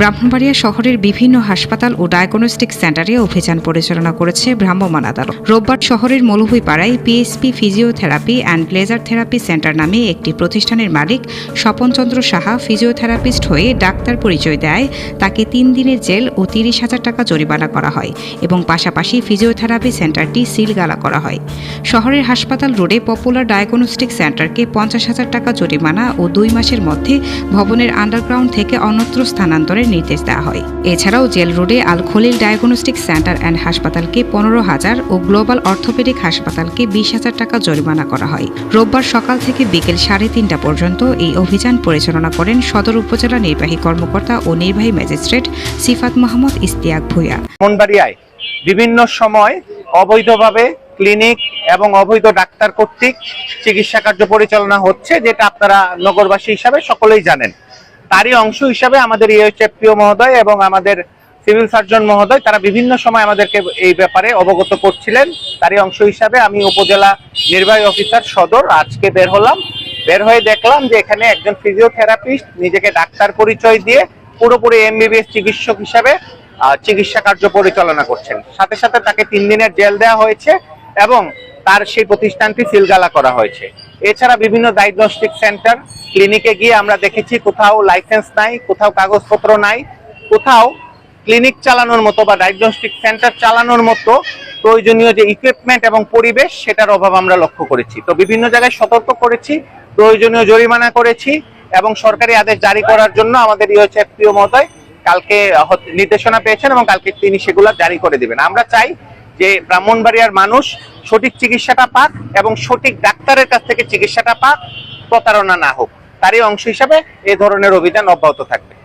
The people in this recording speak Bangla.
ব্রাহ্মণবাড়িয়া শহরের বিভিন্ন হাসপাতাল ও ডায়াগনস্টিক সেন্টারে অভিযান পরিচালনা করেছে ভ্রাম্যমাণ আদালত। রোববার শহরের মৌলভীপাড়ায় PSP physiotherapy and laser therapy centre নামে একটি প্রতিষ্ঠানের মালিক স্বপন চন্দ্র সাহা ফিজিওথেরাপিস্ট হয়ে ডাক্তার পরিচয় দেয়। তাকে তিন দিনের জেল ও তিরিশ হাজার টাকা জরিমানা করা হয় এবং পাশাপাশি ফিজিওথেরাপি সেন্টারটি সিলগালা করা হয়। শহরের হাসপাতাল রোডে পপুলার ডায়াগনস্টিক সেন্টারকে পঞ্চাশ হাজার টাকা জরিমানা ও দুই মাসের মধ্যে ভবনের আন্ডারগ্রাউন্ড থেকে অন্যত্র স্থানান্তরের নির্দেশ দেওয়া হয়। এছাড়াও জেল রোডে Al Khalil diagnostic centre and হাসপাতালকে পনেরো হাজার ও গ্লোবাল অর্থোপেডিক হাসপাতালকে বিশ হাজার টাকা জরিমানা করা হয়। রোববার সকাল থেকে বিকেল সাড়ে তিনটা পর্যন্ত এই অভিযান পরিচালনা করেন সদর উপজেলা নির্বাহী কর্মকর্তা ও নির্বাহী ম্যাজিস্ট্রেট সিফাত মোহাম্মদ ইস্তিয়াক ব্রাহ্মণবাড়িয়ায় বিভিন্ন সময় অবৈধভাবে ক্লিনিক এবং অবৈধ ডাক্তার কর্তৃক চিকিৎসা কার্য পরিচালনা হচ্ছে, যেটা আপনারা নগরবাসী হিসাবে সকলেই জানেন। তারই অংশ হিসাবে আমাদের ইএইচএফপিও মহোদয় এবং আমাদের সিভিল সার্জন মহোদয়, তারা বিভিন্ন সময় আমাদেরকে এই ব্যাপারে অবগত করছিলেন। তারই অংশ হিসাবে আমি উপজেলা নির্বাহী অফিসার সদর আজকে বের হলাম। বের হয়ে দেখলাম যে এখানে একজন ফিজিওথেরাপিস্ট নিজেকে ডাক্তার পরিচয় দিয়ে পুরোপুরি এমবিবিএস চিকিৎসক হিসাবে চিকিৎসা কার্য পরিচালনা করছেন। সাথে সাথে তাকে তিন দিনের জেল দেওয়া হয়েছে এবং তার সেই প্রতিষ্ঠানটি সিলগালা করা হয়েছে। এছাড়া বিভিন্ন ডায়াগনস্টিক সেন্টার ক্লিনিকে গিয়ে আমরা দেখেছি কোথাও লাইসেন্স নাই, কোথাও কাগজপত্র নাই, কোথাও ক্লিনিক চালানোর মতো বা ডায়াগনস্টিক সেন্টার চালানোর মতো প্রয়োজনীয় যে ইকুইপমেন্ট এবং পরিবেশ, সেটার অভাব আমরা লক্ষ্য করেছি। তো বিভিন্ন জায়গায় সতর্ক করেছি, প্রয়োজনীয় জরিমানা করেছি এবং সরকারি আদেশ জারি করার জন্য আমাদের ইউএচএফপিও মহোদয় কালকে নির্দেশনা পেয়েছেন এবং কালকে তিনি সেগুলো জারি করে দিবেন। আমরা চাই যে ব্রাহ্মণবাড়িয়ার মানুষ সঠিক চিকিৎসাটা পাক এবং সঠিক ডাক্তারের কাছ থেকে চিকিৎসাটা পাক, প্রতারণা না হোক। তারই অংশ হিসাবে এ ধরনের অভিযান অব্যাহত থাকবে।